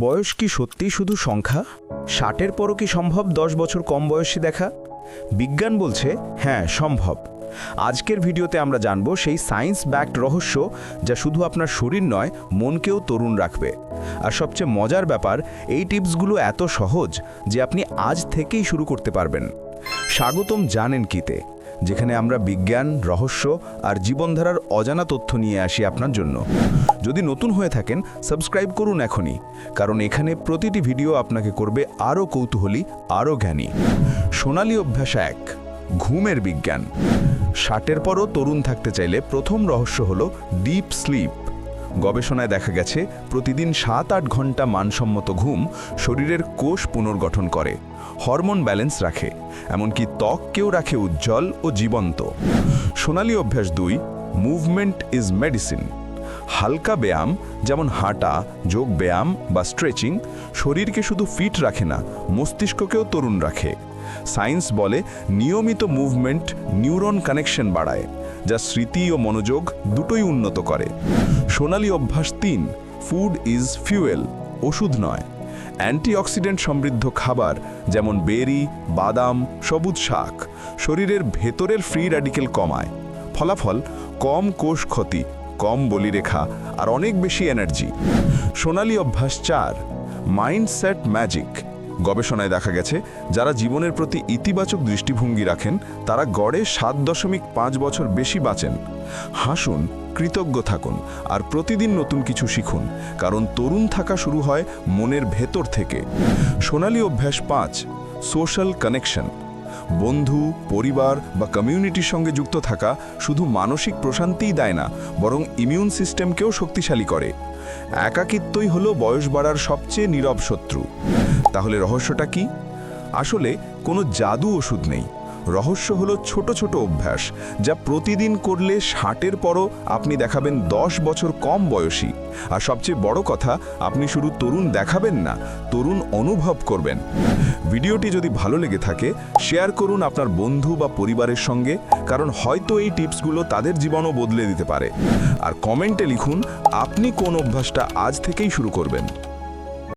বয়স কি সত্যিই শুধু সংখ্যা? ষাটের পরও কি সম্ভব দশ বছর কম বয়সী দেখা? বিজ্ঞান বলছে হ্যাঁ সম্ভব। আজকের ভিডিওতে আমরা জানব সেই সায়েন্স ব্যাকড রহস্য যা শুধু আপনার শরীর নয়, মনকেও তরুণ রাখবে। আর সবচেয়ে মজার ব্যাপার, এই টিপসগুলো এত সহজ যে আপনি আজ থেকেই শুরু করতে পারবেন। স্বাগতম জানেন কিতে। যেখানে আমরা বিজ্ঞান, রহস্য আর জীবনধারার অজানা তথ্য নিয়ে আসি আপনার জন্য। যদি নতুন হয়ে থাকেন, সাবস্ক্রাইব করুন এখনই, কারণ এখানে প্রতিটি ভিডিও আপনাকে করবে আরও কৌতূহলী, আরও জ্ঞানী। সোনালি অভ্যাস এক, ঘুমের বিজ্ঞান। ষাটের পরও তরুণ থাকতে চাইলে প্রথম রহস্য হলো ডিপ স্লিপ। গবেষণায় দেখা গেছে, প্রতিদিন সাত আট ঘণ্টা মানসম্মত ঘুম শরীরের কোষ পুনর্গঠন করে, হরমোন ব্যালেন্স রাখে, এমনকি ত্বককেও রাখে উজ্জ্বল ও জীবন্ত। সোনালী অভ্যাস দুই, মুভমেন্ট ইজ মেডিসিন। হালকা ব্যায়াম, যেমন হাঁটা, যোগ ব্যায়াম বা স্ট্রেচিং, শরীরকে শুধু ফিট রাখে না, মস্তিষ্ককেও তরুণ রাখে। সায়েন্স বলে নিয়মিত মুভমেন্ট নিউরন কানেকশন বাড়ায়, যা স্মৃতি ও মনোযোগ দুটোই উন্নত করে। সোনালী অভ্যাস তিন ফুড ইজ ফিউয়েল ওষুধ নয়। অ্যান্টিঅক্সিডেন্ট সমৃদ্ধ খাবার, যেমন বেরি, বাদাম, সবুজ শাক, শরীরের ভেতরের ফ্রি র্যাডিকেল কমায়। ফলাফল, কম কোষ ক্ষতি কম বলিরেখা আর অনেক বেশি এনার্জি। সোনালী অভ্যাস চার, মাইন্ডসেট ম্যাজিক। গবেষণায় দেখা গেছে, যারা জীবনের প্রতি ইতিবাচক দৃষ্টিভঙ্গি রাখেন, তারা গড়ে সাত দশমিক পাঁচ বছর বেশি বাঁচেন। হাসুন, কৃতজ্ঞ থাকুন আর প্রতিদিন নতুন কিছু শিখুন, কারণ তরুণ থাকা শুরু হয় মনের ভেতর থেকে। সোনালি অভ্যাস পাঁচ, সোশ্যাল কানেকশন। বন্ধু, পরিবার বা কমিউনিটির সঙ্গে যুক্ত থাকা শুধু মানসিক প্রশান্তিই দেয় না, বরং ইমিউন সিস্টেমকেও শক্তিশালী করে। একাকিত্বই হলো বয়স বাড়ার সবচেয়ে নীরব শত্রু। তাহলে রহস্যটা কি? আসলে কোনো জাদু ওষুধ নেই। রহস্য হলো ছোট ছোট অভ্যাস যা প্রতিদিন করলে ষাটের পরও আপনি দেখাবেন দশ বছর কম বয়সী। আর সবচেয়ে বড় কথা, আপনি শুধু তরুণ দেখাবেন না, তরুণ অনুভব করবেন। ভিডিওটি যদি ভালো লেগে থাকে, শেয়ার করুন আপনার বন্ধু বা পরিবারের সঙ্গে, কারণ হয়তো এই টিপসগুলো তাদের জীবনও বদলে দিতে পারে। আর কমেন্টে লিখুন, আপনি কোন অভ্যাসটা আজ থেকেই শুরু করবেন?